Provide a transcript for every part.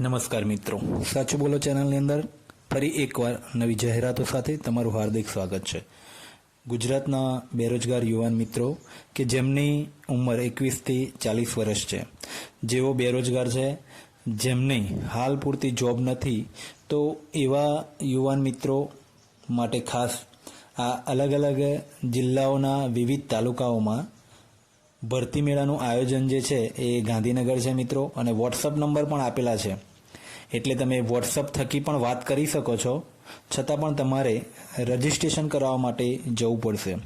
નમસ્કાર મિત્રો. સાચું બોલો ચેનલની અંદર. ફરી એકવાર નવી જાહેરાતો સાથે તમારું હાર્દિક સ્વાગત છે. ગુજરાતના બેરોજગાર યુવાન મિત્રો, કે જેમની ઉંમર એકવીસથી ચાલીસ વર્ષ છે. જેઓ બેરોજગાર છે, જેમની હાલ પૂરતી જોબ નથી, તો એવા યુવાન મિત્રો માટે ખાસ આ અલગ અલગ જિલ્લાઓના વિવિધ તાલુકાઓમાં ભરતી મેળાનું આયોજન જે છે એ ગાંધીનગર છે મિત્રો, અને વોટ્સઅપ નંબર પણ આપેલા છે. એટલે તમે વોટ્સઅપ થકી પણ વાત કરી શકો છો. છતાં પણ તમારે રજિસ્ટ્રેશન કરાવવા માટે જવું પડશે.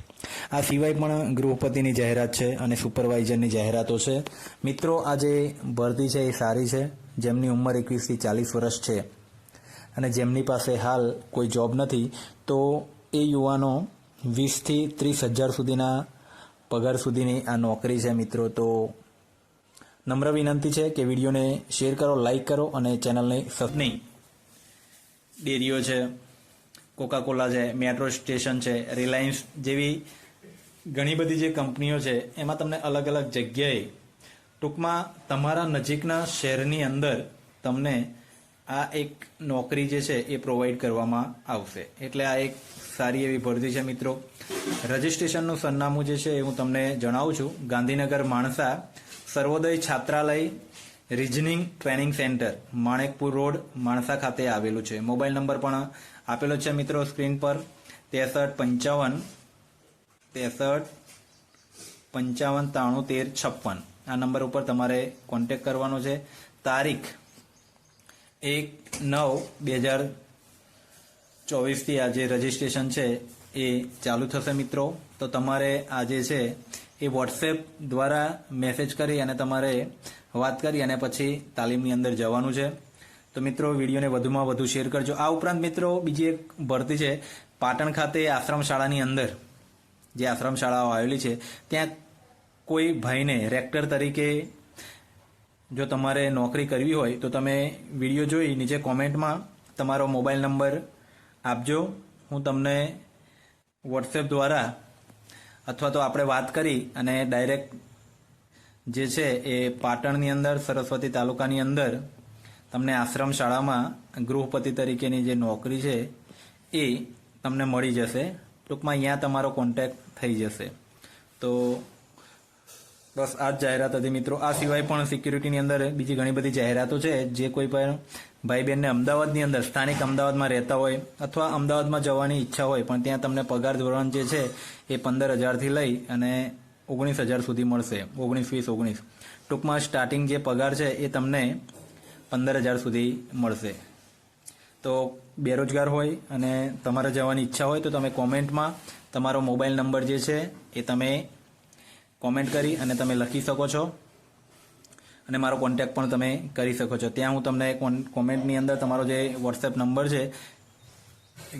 આ સિવાય પણ ગૃહપતિની જાહેરાત છે અને સુપરવાઇઝરની જાહેરાતો છે. મિત્રો, આ જે ભરતી છે એ સારી છે. જેમની ઉંમર એકવીસથી ચાલીસ વર્ષ છે અને જેમની પાસે હાલ કોઈ જોબ નથી, તો એ યુવાનો વીસથી ત્રીસ હજાર સુધીના પગાર સુધીની આ નોકરી છે મિત્રો, તો નમ્ર વિનંતી છે કે વિડીયોને શેર કરો, લાઈક કરો અને ચેનલને સબની ડેરીઓ છે, કોકાકોલા છે, મેટ્રો સ્ટેશન છે, રિલાયન્સ જેવી ઘણી બધી જે કંપનીઓ છે, એમાં તમને અલગ અલગ જગ્યાએ ટૂંકમાં તમારા નજીકના શહેરની અંદર તમને આ એક નોકરી જે છે એ પ્રોવાઈડ કરવામાં આવશે. એટલે આ એક સારી એવી ભરતી છે મિત્રો. રજિસ્ટ્રેશનનું સરનામું જે છે એ હું તમને જણાવું છું. ગાંધીનગર માણસા સર્વોદય છાત્રાલય reasoning training centre, Manekpur road, Mansa ખાતે આવેલું છે. મોબાઈલ નંબર પણ આપેલો છે મિત્રો સ્ક્રીન પર. ત્રેસઠ પંચાવન ત્રેસઠ પંચાવન, ત્રાણું, તેર, છપ્પન. આ નંબર ઉપર તમારે કોન્ટેક કરવાનો છે. તારીખ એક નવ બે હજાર ચોવીસથી આ જે રજિસ્ટ્રેશન છે એ ચાલુ થશે મિત્રો. તો તમારે આ જે છે એ વોટ્સએપ દ્વારા મેસેજ કરી અને તમારે વાત કરી અને પછી તાલીમની અંદર જવાનું છે. તો મિત્રો, વિડીયોને વધુમાં વધુ શેર કરજો. આ ઉપરાંત મિત્રો, બીજી એક ભરતી છે, પાટણ ખાતે આશ્રમ શાળાની અંદર જે આશ્રમ શાળાઓ આવેલી છે, ત્યાં કોઈ ભાઈને રેક્ટર તરીકે જો તમારે નોકરી કરવી હોય, તો તમે વીડિયો જોઈ નીચે કોમેન્ટમાં તમારો મોબાઈલ નંબર આપજો. હું તમને વોટ્સએપ દ્વારા અથવા તો આપણે વાત કરી અને ડાયરેક્ટ જે છે એ પાટણની અંદર, સરસ્વતી તાલુકાની અંદર તમને આશ્રમ શાળામાં ગૃહપતિ તરીકેની જે નોકરી છે એ તમને મળી જશે. ટૂંકમાં અહીંયા તમારો કોન્ટેક્ટ થઈ જશે. તો બસ આ જ જાહેરાત હતી મિત્રો. આ સિવાય પણ સિક્યુરિટીની અંદર બીજી ઘણી બધી જાહેરાતો છે. જે કોઈ પણ ભાઈ બહેનને અમદાવાદની અંદર, સ્થાનિક અમદાવાદમાં રહેતા હોય અથવા અમદાવાદમાં જવાની ઈચ્છા હોય, પણ ત્યાં તમને પગાર ધોરણ જે છે એ પંદર હજારથી લઈ અને ઓગણીસ હજાર સુધી મળશે. ઓગણીસ, વીસ, ઓગણીસ. ટૂંકમાં સ્ટાર્ટિંગ જે પગાર છે એ તમને પંદર હજાર સુધી મળશે. તો બેરોજગાર હોય અને તમારે જવાની ઈચ્છા હોય તો તમે કોમેન્ટમાં તમારો મોબાઈલ નંબર જે છે એ તમે કોમેન્ટ કરી અને તમે લખી શકો છો. અને મારો કોન્ટેક્ટ પણ તમે કરી શકો છો. ત્યાં હું તમને કોમેન્ટની અંદર તમારો જે વોટ્સએપ નંબર છે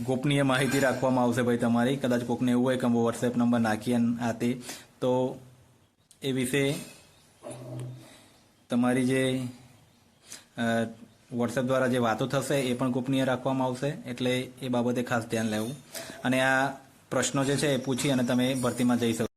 ગોપનીય માહિતી રાખવામાં આવશે ભાઈ તમારી. કદાચ કોકને એવું હોય કે વોટ્સએપ નંબર નાખીએ આ તે. તો એ વિશે તમારી જે વોટ્સએપ દ્વારા જે વાતો થશે એ પણ ગોપનીય રાખવામાં આવશે. એટલે એ બાબતે ખાસ ધ્યાન લેવું. અને આ પ્રશ્નો જે છે એ પૂછી અને તમે ભરતીમાં જઈ શકો